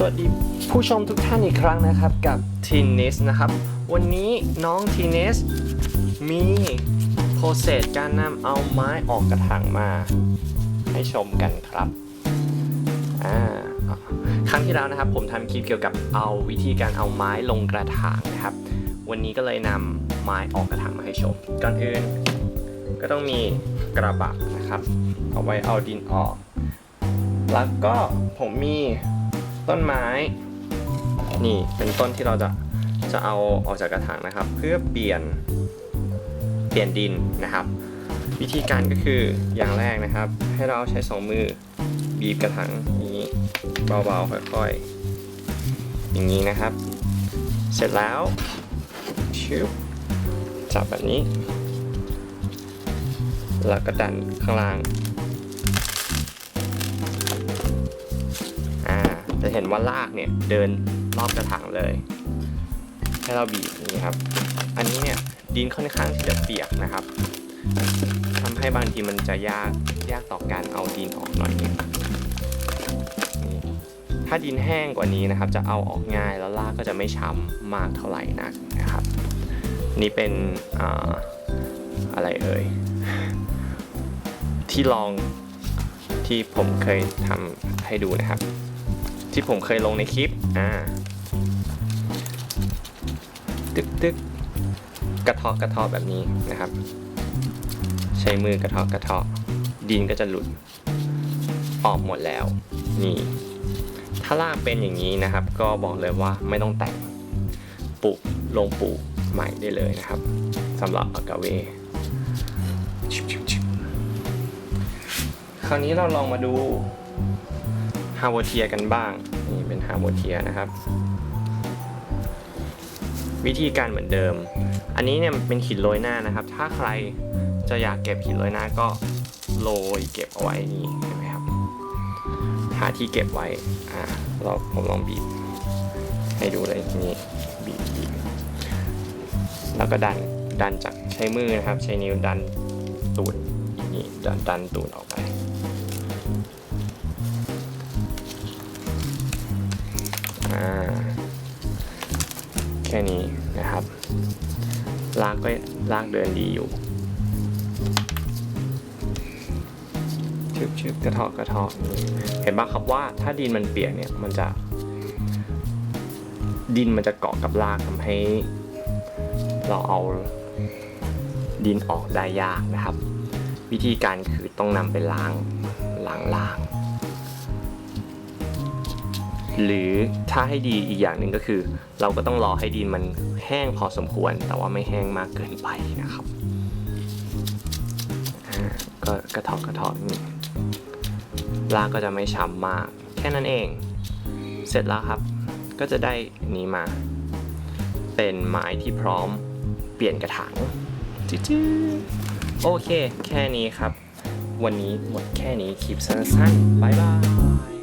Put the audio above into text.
สวัสดีผู้ชมทุกท่านอีกครั้งนะครับกับทีน i s นะครับ วันนี้น้องทีน i s มีโปรเซสการนำเอาไม้ออกกระถางมา ให้ชมกันครับอ่าครั้งที่แล้วนะครับผมทำคลิปเกี่ยวกับเอาวิธีการเอาไม้ลงกระถางนะครับ วันนี้ก็เลยนำไม้ออกกระถางมาให้ชมก่อนอื่น ก็ต้องมีกระบะนะครับ เอาไว้เอาดินออก แล้วก็ผมมี ต้นไม้ นี่เป็นต้นที่เราจะจะเอาออกจากกระถางนะครับ เพื่อเปลี่ยนเปลี่ยนดินนะครับ วิธีการก็คืออย่างแรกนะครับ ให้เราใช้สองมือบีบกระถางอย่างนี้เบาๆค่อยๆ อย่างนี้นะครับ เสร็จแล้วชิบจับแบบนี้แล้วก็ดันข้างล่าง จะเห็นว่าลากเนี่ยเดินรอบกระถางเลย ให้เราบีบนี้ครับ อันนี้เนี่ยดินค่อนข้างที่จะเปียกนะครับทำให้บางทีมันจะยากยากต่อการเอาดินออกหน่อยนึงถ้าดินแห้งกว่านี้นะครับ จะเอาออกง่ายแล้วลากก็จะไม่ช้ำมากเท่าไหร่นักนะครับ นี่เป็นออะไรเอ่ยที่ลองที่ผมเคยทำให้ดูนะครับ ที่ผมเคยลงในคลิป อ่า ตึกตึกกระเทาะกระเทาะแบบนี้นะครับ ใช้มือกระเทาะกระเทาะดินก็จะหลุด ออกหมดแล้ว นี่ ถ้าลากเป็นอย่างนี้นะครับ ก็บอกเลยว่าไม่ต้องแต่งปลูกลงปลูกใหม่ได้เลยนะครับสำหรับอากาเวคราวนี้เราลองมาดู ฮาวเทียกันบ้าง นี่เป็นฮาวเทียนะครับ วิธีการเหมือนเดิม อันนี้เนี่ยมันเป็นหินโรยหน้านะครับ ถ้าใครจะอยากเก็บหินโรยหน้าก็โรยเก็บเอาไว้นี่เห็นไหมครับ หาที่เก็บไว้ อ่าเราผมลองบีบให้ดูเลยนี่บีบบีบแล้วก็ดันดันจากใช้มือนะครับ ใช้นิ้วดันตูดอย่างนี้ดันดันตูดออกไป แค่นี้นะครับ ลากก็ลากเดินดีอยู่ชึบชึบกระทาะกระทาะเห็นบ้างครับว่าถ้าดินมันเปียกเนี่ยมันจะ ดินมันจะเกาะกับรากทำให้ เราเอาดินออกได้ยากนะครับ วิธีการคือต้องนำไปล้างล้างล้าง หรือถ้าให้ดีอีกอย่างหนึ่งก็คือ เราก็ต้องรอให้ดินมันแห้งพอสมควร แต่ว่าไม่แห้งมากเกินไปนะครับก็กระเทาะกระเทาะนี่ลากก็จะไม่ช้ำมาก แค่นั้นเอง เสร็จแล้วครับ ก็จะได้นี้มา เป็นไม้ที่พร้อมเปลี่ยนกระถางจิ๊ดๆโอเค แค่นี้ครับ วันนี้หมดแค่นี้คลิปสั้นๆบ๊ายบาย